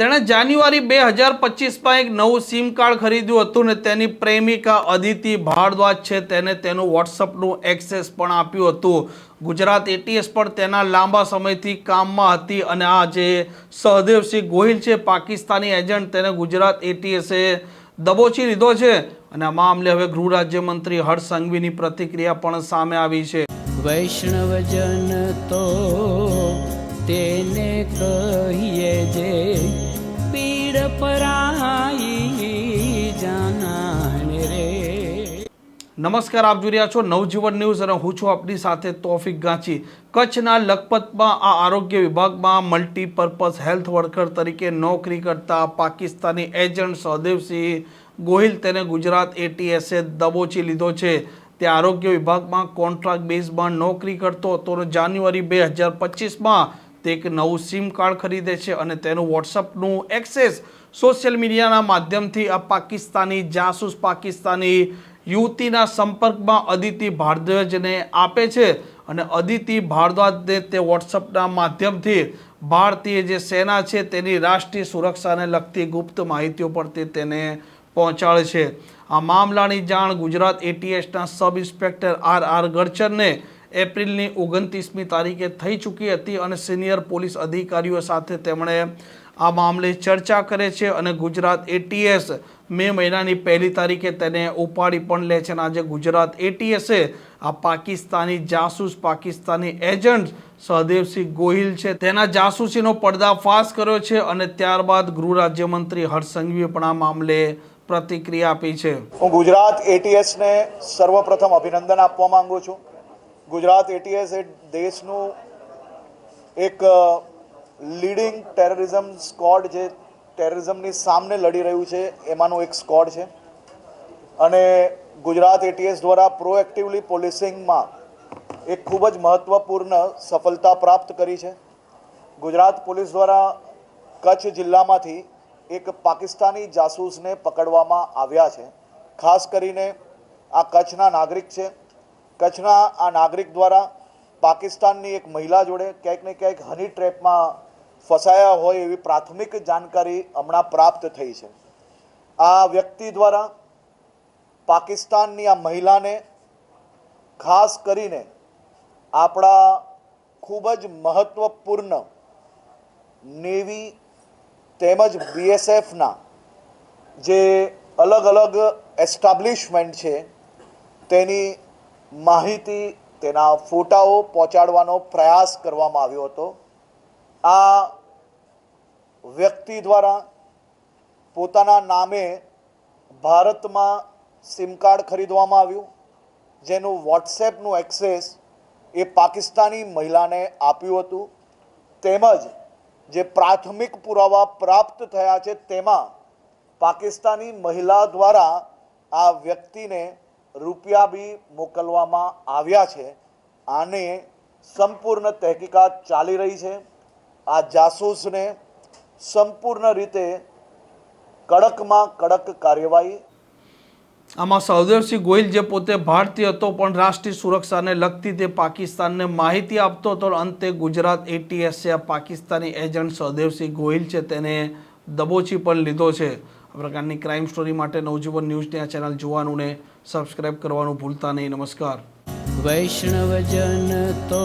તેણે જાન્યુઆરી બે હજાર પચીસમાં એક નવું સિમ કાર્ડ ખરીદ્યું હતું ને તેની પ્રેમિકા અદિતિ ભારદ્વાજ છે, તેને તેનું વોટ્સઅપનું એક્સેસ પણ આપ્યું હતું. ગુજરાત એટીએસ પણ તેના લાંબા સમયથી કામમાં હતી અને આ જે સહદેવસિંહ ગોહિલ છે, પાકિસ્તાની એજન્ટ, તેને ગુજરાત એટીએસે દબોચી લીધો છે અને આ મામલે હવે ગૃહ રાજ્યમંત્રી હર્ષ સંઘવીની પ્રતિક્રિયા પણ સામે આવી છે. વૈષ્ણવજન તો તેને કહીએ જે નમસ્કાર, આપ જોઈ રહ્યા છો નવજીવન ન્યૂઝ અને હું છું આપની સાથે તોફિક ગાંચી. કચ્છના લખપતમાં આ આરોગ્ય વિભાગમાં મલ્ટીપર્પઝ હેલ્થ વર્કર તરીકે નોકરી કરતા પાકિસ્તાની એજન્ટ સહદેવસિંહ ગોહિલ તેને ગુજરાત એટીએસે દબોચી લીધો છે. તે આરોગ્ય વિભાગમાં કોન્ટ્રાક્ટ બેઝમાં નોકરી કરતો હતો જાન્યુઆરી બે હજાર પચીસમાં તે એક નવું સિમ કાર્ડ ખરીદે છે અને તેનું વોટ્સઅપનું એક્સેસ સોશિયલ મીડિયાના માધ્યમથી આ પાકિસ્તાની જાસૂસ પાકિસ્તાની યુવતીના સંપર્કમાં અદિતિ ભારદ્વાજને આપે છે અને અદિતિ ભારદ્વાજને તે વોટ્સઅપના માધ્યમથી ભારતીય જે સેના છે તેની રાષ્ટ્રીય સુરક્ષાને લગતી ગુપ્ત માહિતીઓ પર તેને પહોંચાડે છે. આ મામલાની જાણ ગુજરાત એટીએસના સબ ઇન્સ્પેક્ટર આર આર ગડચરને એપ્રિલની ઓગણત્રીસમી તારીખે થઈ ચૂકી હતી અને સિનિયર પોલીસ અધિકારીઓ સાથે તેમણે આ મામલે ચર્ચા કરે છે અને ગુજરાત એટીએસ મે મહિનાની પહેલી તારીખે તેને ઉપાડી પણ લે છે અને આજે ગુજરાત એટીએસે આ પાકિસ્તાની જાસૂસ, પાકિસ્તાની એજન્ટ સહદેવસિંહ ગોહિલ છે. તેના જાસૂસીનો પડદાફાશ કર્યો છે અને ત્યારબાદ ગૃહ રાજ્યમંત્રી હર્ષસંઘવીએ પણ આ મામલે પ્રતિક્રિયા આપી છે. હું ગુજરાત એટીએસને સર્વપ્રથમ અભિનંદન આપવા માંગુ છું. ગુજરાત એટીએસ એ દેશનું એક લીડિંગ ટેરરિઝમ સ્કોડ જે ટેરરિઝમની સામે લડી રહ્યું છે, એમાંનું એક સ્કોડ છે. અને ગુજરાત એટીએસ દ્વારા પ્રોએક્ટિવલી પોલીસિંગમાં એક ખૂબ જ મહત્ત્વપૂર્ણ સફળતા પ્રાપ્ત કરી છે. ગુજરાત પોલીસ દ્વારા કચ્છ જિલ્લામાંથી એક પાકિસ્તાની જાસૂસને પકડવામાં આવ્યા છે. ખાસ કરીને આ કચ્છના નાગરિક છે. કચ્છના આ નાગરિક દ્વારા પાકિસ્તાનની એક મહિલા જોડે ક્યાંક ને ક્યાંક હની ટ્રેપમાં ફસાયા હોય એવી પ્રાથમિક જાણકારી હમણાં પ્રાપ્ત થઈ છે. આ વ્યક્તિ દ્વારા પાકિસ્તાનની આ મહિલાને ખાસ કરીને આપણા ખૂબ જ મહત્ત્વપૂર્ણ નેવી તેમજ બીએસએફના જે અલગ અલગ એસ્ટાબ્લિશમેન્ટ છે તેની માહિતી, તેના ફોટાઓ પહોંચાડવાનો પ્રયાસ કરવામાં આવ્યો હતો. આ વ્યક્તિ દ્વારા પોતાના નામે ભારતમાં સિમ કાર્ડ ખરીદવામાં આવ્યું. જેનું વોટ્સએપનું એક્સેસ એ પાકિસ્તાની મહિલાને આપ્યું હતું. તેમજ જે પ્રાથમિક પુરાવા પ્રાપ્ત થયા છે તેમાં પાકિસ્તાની મહિલા દ્વારા આ વ્યક્તિને રૂપિયા બી મોકલવામાં આવ્યા છે. આને સંપૂર્ણ તહેકીકાત ચાલી રહી છે. આ જાસૂસને સંપૂર્ણ રીતે કડકમાં કડક કાર્યવાહી આમાં સહદેવસિંહ ગોહિલ જે પોતે ભારતીય હતો પણ રાષ્ટ્રીય સુરક્ષાને લગતી તે પાકિસ્તાનને માહિતી આપતો હતો અંતે ગુજરાત એટીએસે પાકિસ્તાની એજન્ટ સહદેવસિંહ ગોહિલ છે તેને દબોચી પણ લીધો છે. આ પ્રકારની ક્રાઇમ સ્ટોરી માટે નવજીવન ન્યૂઝની આ ચેનલ જોવાનું ને સબસ્ક્રાઇબ કરવાનું ભૂલતા નહીં. નમસ્કાર. વૈષ્ણવજન તો